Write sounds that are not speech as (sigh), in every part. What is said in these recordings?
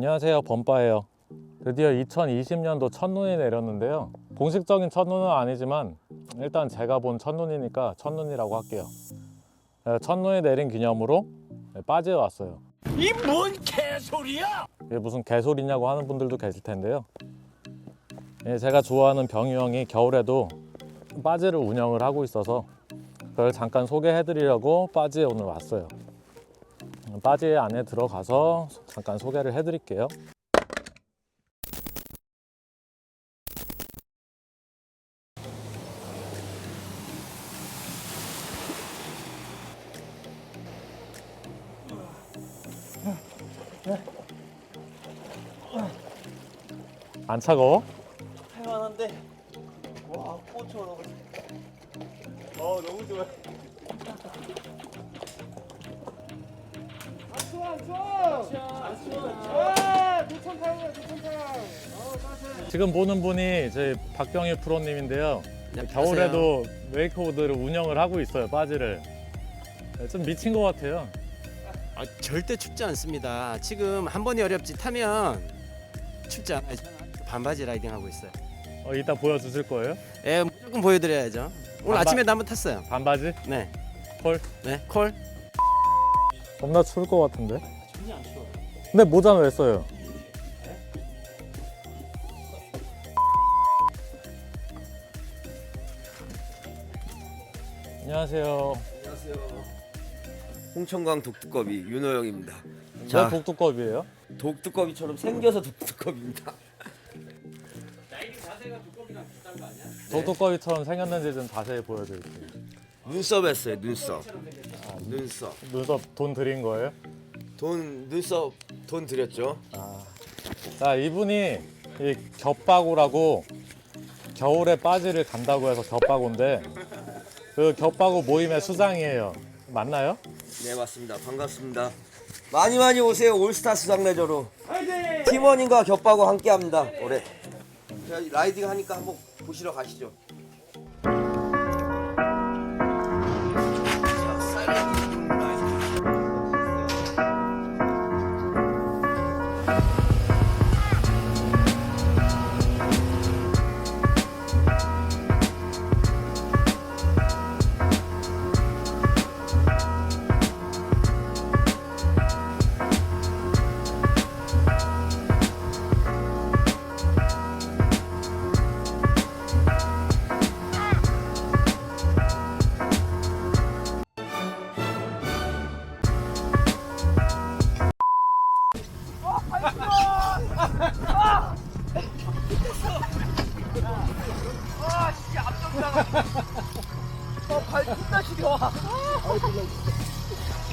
안녕하세요. 범빠예요. 드디어 2020년도 첫눈이 내렸는데요. 공식적인 첫눈은 아니지만 일단 제가 본 첫눈이니까 첫눈이라고 할게요. 네, 첫눈이 내린 기념으로 네, 빠지에 왔어요. 이 뭔 개소리야! 이게 무슨 개소리냐고 하는 분들도 계실 텐데요. 예, 제가 좋아하는 병유 형이 겨울에도 빠지를 운영을 하고 있어서 그걸 잠깐 소개해 드리려고 빠지에 오늘 왔어요 빠지 안에 들어가서 잠깐 소개를 해 드릴게요. 안 차가워? 할만한데? 와 꽃처럼 어 너무 좋아 지금 보는 분이 저희 박경일 프로님인데요. 겨울에도 웨이크보드를 운영을 하고 있어요. 바지를. 좀 미친 것 같아요. 아, 절대 춥지 않습니다. 지금 한 번이 어렵지 타면 춥지 않아요. 반바지 라이딩 하고 있어요. 어, 이따 보여주실 거예요? 예, 무조건 보여드려야죠. 오늘 반바- 아침에도 한번 탔어요. 반바지? 네, 콜? 네, 콜. 겁나 추울 것 같은데. 춥지 않죠. 근데 모자는 왜 써요? 안녕하세요. 안녕하세요. 홍천광 독두꺼비 윤호영입니다. 왜 자, 독두껍이에요? 독두꺼비처럼 생겨서 독두꺼비입니다. 라이딩 자세가 두꺼비랑 비슷한 거 아니야? 독두꺼비처럼 생겼는지 좀 자세히 보여드릴게요. 눈썹 했어요. 눈썹. 눈썹. 눈썹 돈 드린 거예요? 돈 눈썹 돈 드렸죠. 자 이분이 이 겹바구라고 겨울에 바지를 간다고 해서 겹바구인데 그 겹바구 모임의 수장이에요. 맞나요? 네 맞습니다. 반갑습니다. 많이 많이 오세요. 올스타 수상 레저로. 팀원님과 겹하고 함께합니다. 올해. 제가 라이딩 하니까 한번 보시러 가시죠.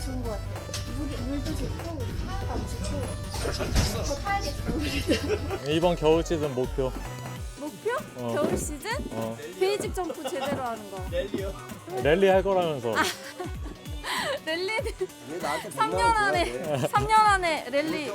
기분이 좋은 것 같아요. 물이, 물도 좋고 안 춥고 더 타야겠다. 이번 겨울 시즌 목표. 목표? 어. 겨울 시즌? 어, 베이직 점프 제대로 하는 거. 랠리 할 거라면서. (laughs) 랠리는 왜 나한테 3년 안에 3년 안에 랠리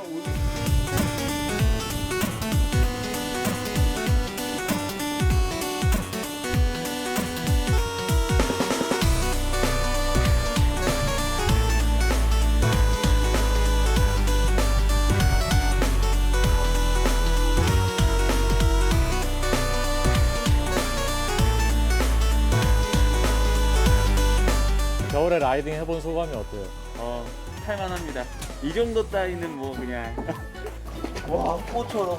라이딩 해본 소감이 어때요? 어, 탈만합니다. 이 정도 따위는 뭐 그냥 (laughs) 와 꽃처럼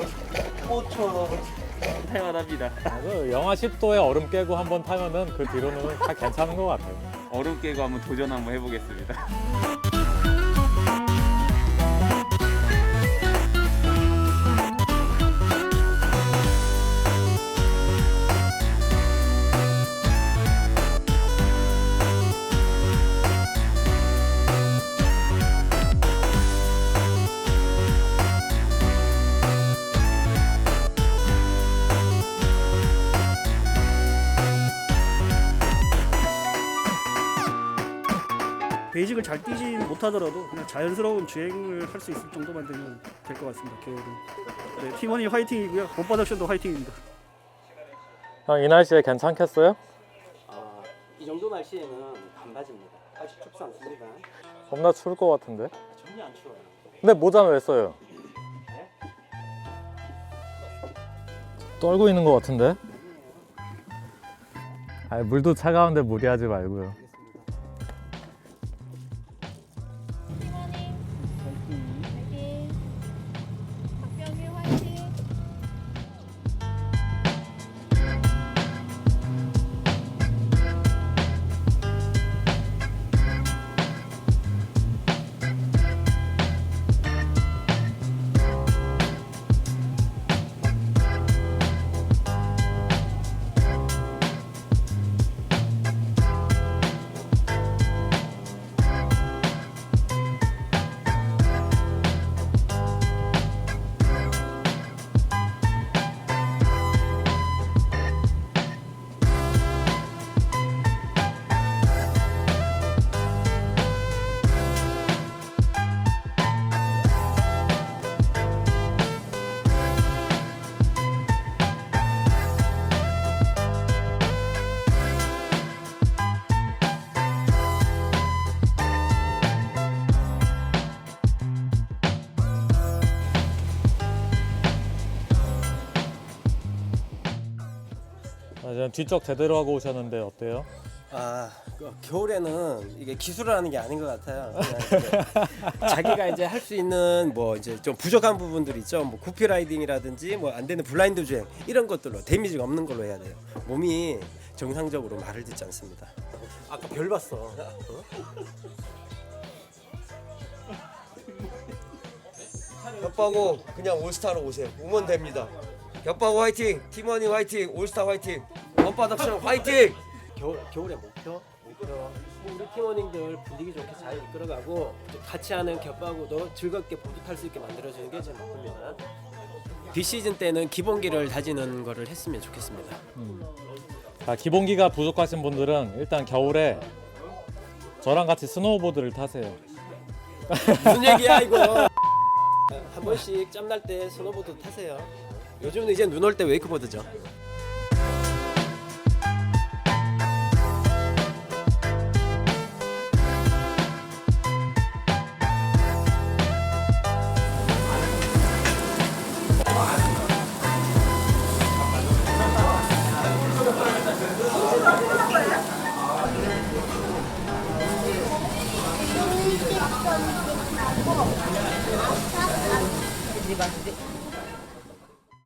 꽃처럼 탈만합니다. 아, 그 영하 10도에 얼음 깨고 한번 타면은 그 뒤로는 다 괜찮은 것 같아요. 얼음 깨고 한번 도전 한번 해보겠습니다. (laughs) 베이직을 잘 뛰지 못하더라도 그냥 자연스러운 주행을 할 수 있을 정도만 되면 될 것 같습니다. 겨울은. 네, 팀원이 화이팅이고요. 본바닥션도 화이팅입니다. 형 이 날씨에 괜찮겠어요? 아, 이 정도 날씨에는 반바지입니다. 아직 춥지 않습니다. 겁나 추울 것 같은데. 전혀 안 추워요. 근데 모자는 왜 써요? 떨고 있는 것 같은데? 아 물도 차가운데 무리하지 말고요. 아, 지금 뒤쪽 제대로 하고 오셨는데 어때요? 아, 그 겨울에는 이게 기술을 하는 게 아닌 것 같아요. 그냥 (laughs) 이제 자기가 이제 할 수 있는 뭐 이제 좀 부족한 부분들 있죠. 뭐 구피 라이딩이라든지 뭐 안 되는 블라인드 주행 이런 것들로 데미지가 없는 걸로 해야 돼요. 몸이 정상적으로 말을 듣지 않습니다. 아까 별 봤어. 어? 겹바고 그냥 올스타로 오세요. 오면 됩니다. 겹바고 화이팅, 팀원이 화이팅, 올스타 화이팅, 원바닥션 화이팅. 겨울 겨울의 목표 목표 우리 팀원님들 분위기 좋게 잘 이끌어가고 같이 하는 겹하고도 즐겁게 보드 탈 수 있게 만들어주는 게 제 목표입니다. 비시즌 때는 기본기를 다지는 거를 했으면 좋겠습니다. 자, 기본기가 부족하신 분들은 일단 겨울에 저랑 같이 스노우보드를 타세요. 무슨 얘기야 이거? (laughs) 한 번씩 짬날 때 스노보드 타세요. 요즘은 이제 눈 올 때 웨이크보드죠.